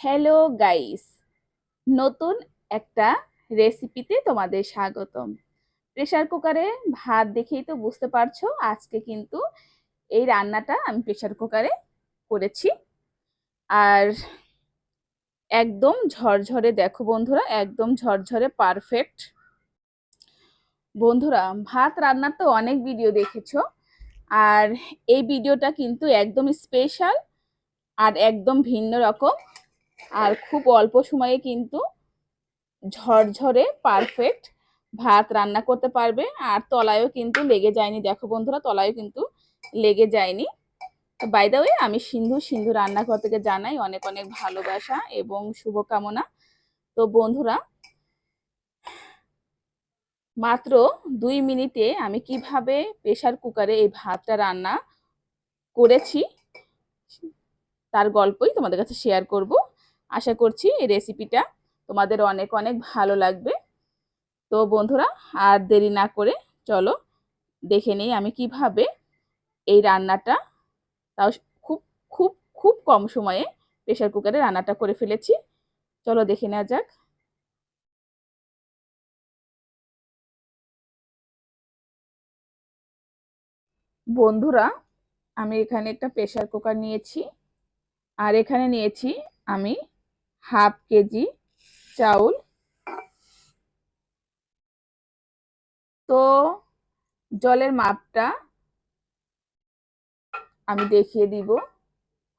Hello guys নতুন একটা রেসিপিতে তোমাদের স্বাগতম। প্রেশার কুকারে ভাত দেখেই তো বুঝতে পারছ, আজকে কিন্তু এই রান্নাটা আমি প্রেশার কুকারে করেছি। আর একদম ঝরঝরে, দেখো বন্ধুরা, একদম ঝরঝরে পারফেক্ট বন্ধুরা, ভাত রান্নার তো অনেক ভিডিও দেখেছ, আর এই ভিডিওটা কিন্তু একদম স্পেশাল আর একদম ভিন্ন রকম। আর খুব অল্প সময়ে কিন্তু ঝরঝরে পারফেক্ট ভাত রান্না করতে পারবে। আর তলায়ও কিন্তু লেগে যায়নি। দেখো বন্ধুরা, তলায়ও কিন্তু লেগে যায়নি। বাই দা ওয়ে আমি সিন্ধু সিন্ধু রান্নাঘর থেকে জানাই অনেক অনেক ভালোবাসা এবং শুভকামনা। তো বন্ধুরা, মাত্র দুই মিনিটে আমি কীভাবে প্রেশার কুকারে এই ভাতটা রান্না করেছি, তার গল্পই তোমাদের কাছে শেয়ার করব। আশা করছি এই রেসিপিটা তোমাদের অনেক অনেক ভালো লাগবে। তো বন্ধুরা, আর দেরি না করে চলো দেখে নিই আমি কীভাবে এই রান্নাটা তাও খুব খুব খুব কম সময়ে প্রেশার কুকারে রান্নাটা করে ফেলেছি। চলো দেখে নেওয়া যাক। বন্ধুরা, আমি এখানে একটা প্রেশার কুকার নিয়েছি। আর এখানে নিয়েছি আমি হাফ কেজি চাউল। তো জলের মাপটা আমি দেখিয়ে দিব।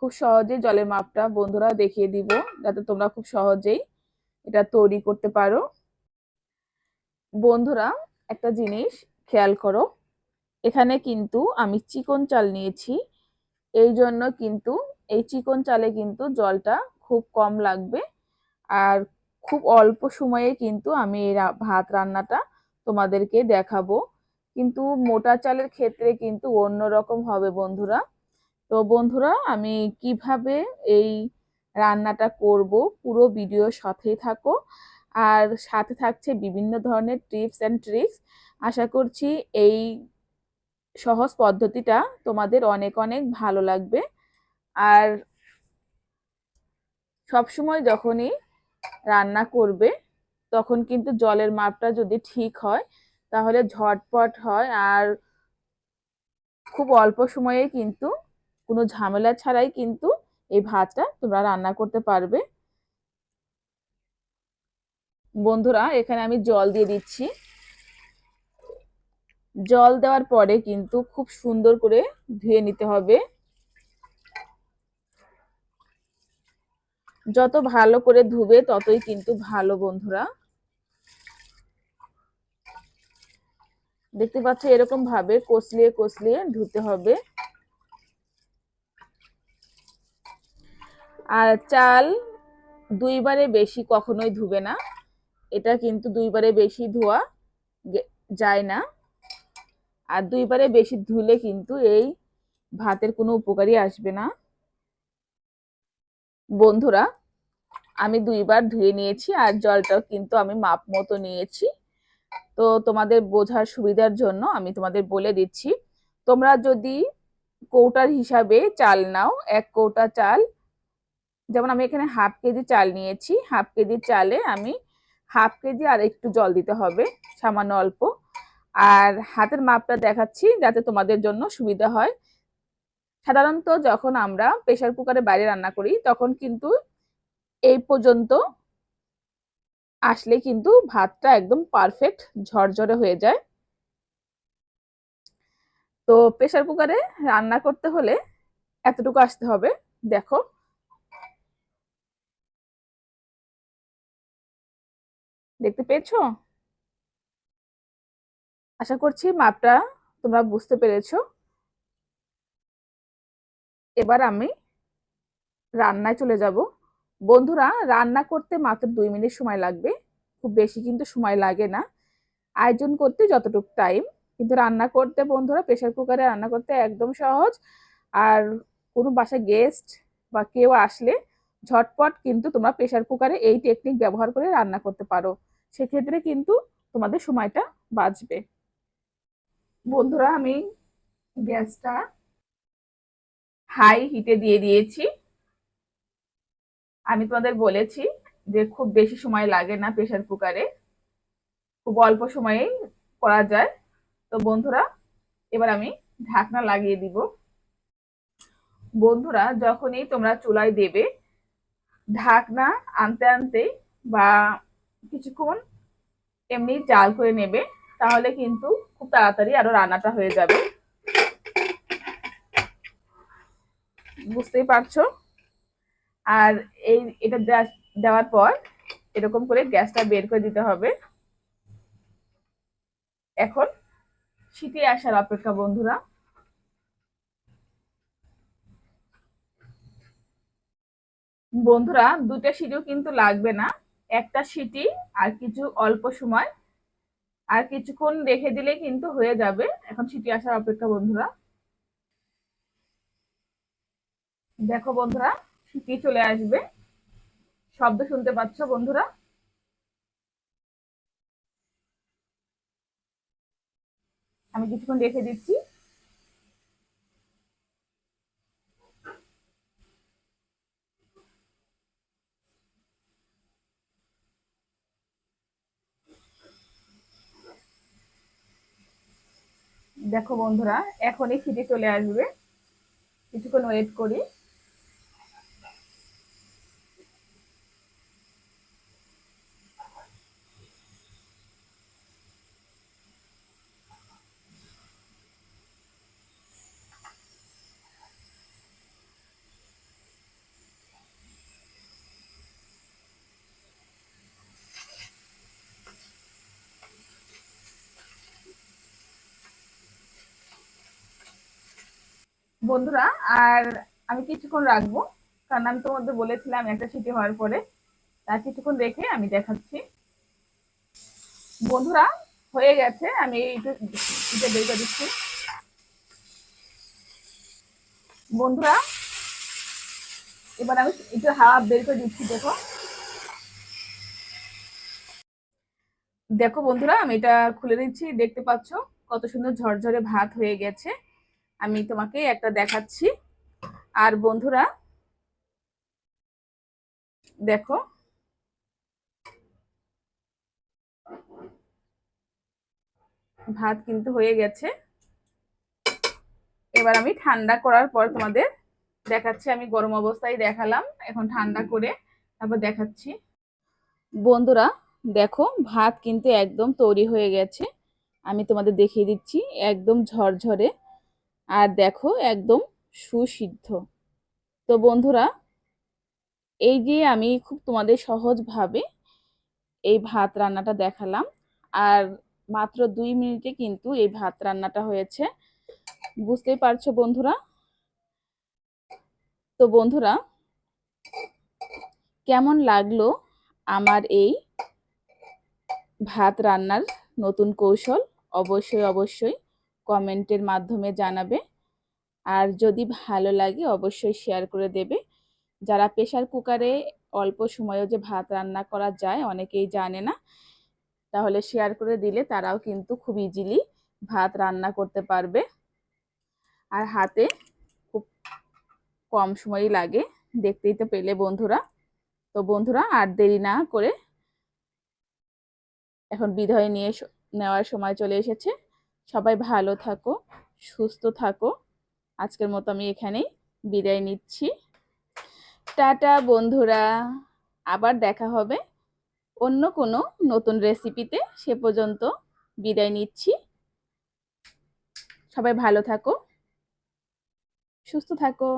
খুব সহজে জলের মাপটা বন্ধুরা দেখিয়ে দিব, যাতে তোমরা খুব সহজেই এটা তৈরি করতে পারো। বন্ধুরা, একটা জিনিস খেয়াল করো, এখানে কিন্তু আমি চিকন চাল নিয়েছি। এই জন্য কিন্তু এই চিকন চালে কিন্তু জলটা খুব কম লাগবে। আর খুব অল্প সময়ে কিন্তু আমি এই ভাত রান্নাটা তোমাদেরকে দেখাবো। কিন্তু মোটা চালের ক্ষেত্রে কিন্তু অন্য রকম হবে বন্ধুরা। তো বন্ধুরা, আমি কীভাবে এই রান্নাটা করব পুরো ভিডিওর সাথেই থাকো। আর সাথে থাকছে বিভিন্ন ধরনের টিপস অ্যান্ড ট্রিক্স। আশা করছি এই সহজ পদ্ধতিটা তোমাদের অনেক অনেক ভালো লাগবে। আর সবসময় যখনই রান্না করবে, তখন কিন্তু জলের মাপটা যদি ঠিক হয়, তাহলে ঝটপট হয়। আর খুব অল্প সময়ে কিন্তু কোনো ঝামেলা ছাড়াই কিন্তু এই ভাতটা তোমরা রান্না করতে পারবে। বন্ধুরা, এখানে আমি জল দিয়ে দিচ্ছি। জল দেওয়ার পরে কিন্তু খুব সুন্দর করে ধুয়ে নিতে হবে। যত ভালো করে ধুবে, ততই কিন্তু ভালো, বন্ধুরা। দেখতে পাচ্ছ, এরকম ভাবে কষলিয়ে কষলিয়ে ধুতে হবে। আর চাল দুইবারে বেশি কখনোই ধুবে না। এটা কিন্তু দুইবারে বেশি ধোয়া যায় না। আর দুইবারে বেশি ধুলে কিন্তু এই ভাতের কোনো উপকারই আসবে না। বন্ধুরা আমি দুইবার ধুয়ে নিয়েছি আর জলটাও কিন্তু আমি মাপ মতো নিয়েছি। তো তোমাদের বোঝার সুবিধার জন্য আমি তোমাদের বলে দিচ্ছি, তোমরা যদি কৌটার হিসাবে চাল নাও, এক কৌটা চাল, যেমন আমি এখানে হাফ কেজি চাল নিয়েছি, হাফ কেজি চালে আমি হাফ কেজি আর একটু জল দিতে হবে, সামান্য অল্প। আর হাতের মাপটা দেখাচ্ছি যাতে তোমাদের জন্য সুবিধা হয়। সাধারণত যখন আমরা প্রেশার কুকারে বাইরে রান্না করি, তখন কিন্তু এই পর্যন্ত আসলে কিন্তু ভাতটা একদম পারফেক্ট ঝরঝরে হয়ে যায়। তো প্রেশার কুকারে রান্না করতে হলে এতটুকু আসতে হবে। দেখো। দেখতে পেয়েছ? আশা করছি মাপটা তোমরা বুঝতে পেরেছ। এবার আমি রান্নায় চলে যাব। বন্ধুরা, রান্না করতে মাত্র দুই মিনিট সময় লাগবে। খুব বেশি কিন্তু সময় লাগে না। আয়োজন করতে যতটুকু টাইম কিন্তু রান্না করতে বন্ধুরা প্রেশার কুকারে রান্না করতে একদম সহজ। আর কোনো বাসায় গেস্ট বা কেউ আসলে ঝটপট কিন্তু তোমরা প্রেশার কুকারে এই টেকনিক ব্যবহার করে রান্না করতে পারো। সেক্ষেত্রে কিন্তু তোমাদের সময়টা বাঁচবে। বন্ধুরা, আমি গ্যাসটা হাই হিটে দিয়ে দিয়েছি। আমি তোমাদের বলেছি যে খুব বেশি সময় লাগে না প্রেশার কুকারে খুব অল্প সময়েই করা যায়। তো বন্ধুরা, এবার আমি ঢাকনা লাগিয়ে দিব। বন্ধুরা, যখনই তোমরা চুলায় দেবে, ঢাকনা আনতে আনতে বা কিছুক্ষণ এমনি জাল করে নেবে, তাহলে কিন্তু খুব তাড়াতাড়ি আরও রান্নাটা হয়ে যাবে। বুঝতেই পারছ? আর এই, এটা দেওয়ার পর এরকম করে গ্যাসটা বের করে দিতে হবে। এখন শীতে আসার অপেক্ষা, বন্ধুরা। বন্ধুরা দুটা সিটিও কিন্তু লাগবে না। একটা সিটি আর কিছু অল্প সময়। আর কিছুক্ষণ রেখে দিলে কিন্তু হয়ে যাবে। এখন সিটি আসার অপেক্ষা, বন্ধুরা। দেখো, বন্ধুরা সিটি চলে আসবে? শব্দ শুনতে পাচ্ছ বন্ধুরা? আমি কিছুক্ষণ রেখে দিচ্ছি। দেখো বন্ধুরা এখনই সিটি চলে আসবে। কিছুক্ষণ ওয়েট করি। বন্ধুরা, আর আমি কিছুক্ষণ রাখব, কারণ আমি তোমাদের বলেছিলাম একটা সিটি হওয়ার পরে। তার কিছুক্ষণ রেখে আমি দেখাচ্ছি। বন্ধুরা, হয়ে গেছে, আমি একটু বের করে দিচ্ছি। বন্ধুরা, এবার আমি একটু হাওয়া বের করে দিচ্ছি, দেখো। দেখো বন্ধুরা, আমি এটা খুলে দিচ্ছি, দেখতে পাচ্ছ কত সুন্দর ঝরঝরে ভাত হয়ে গেছে। আমি তোমাকে একটা দেখাচ্ছি। আর বন্ধুরা, দেখো। ভাত কিন্তু হয়ে গেছে। এবার আমি ঠান্ডা করার পর তোমাদের দেখাচ্ছি। আমি গরম অবস্থায় দেখালাম, এখন ঠান্ডা করে তারপর দেখাচ্ছি। বন্ধুরা, দেখো, ভাত কিন্তু একদম তৈরি হয়ে গেছে। আমি তোমাদের দেখিয়ে দিচ্ছি, একদম ঝরঝরে। আর দেখো একদম সুসিদ্ধ। তো বন্ধুরা, এই যে আমি খুব তোমাদের সহজভাবে এই ভাত রান্নাটা দেখালাম, আর মাত্র দুই মিনিটে কিন্তু এই ভাত রান্নাটা হয়েছে। বুঝতেই পারছ বন্ধুরা? তো বন্ধুরা, কেমন লাগল আমার এই ভাত রান্নার নতুন কৌশল? অবশ্যই অবশ্যই কমেন্টের মাধ্যমে জানাবে। আর যদি ভালো লাগে অবশ্যই শেয়ার করে দেবে। যারা প্রেশার কুকারে অল্প সময়েও যে ভাত রান্না করা যায়, অনেকেই জানে না। তাহলে শেয়ার করে দিলে তারাও কিন্তু খুব ইজিলি ভাত রান্না করতে পারবে। আর হাতে খুব কম সময়ই লাগে, দেখতেই তো পেলে বন্ধুরা। তো বন্ধুরা, আর দেরি না করে এখন বিদায় নিয়ে নেওয়ার সময় চলে এসেছে। সবাই ভালো থাকো, সুস্থ থাকো। আজকের মতো আমি এখানেই বিদায় নিচ্ছি। টাটা বন্ধুরা, আবার দেখা হবে অন্য কোনো নতুন রেসিপিতে। সে পর্যন্ত বিদায় নিচ্ছি। সবাই ভালো থাকো, সুস্থ থাকো।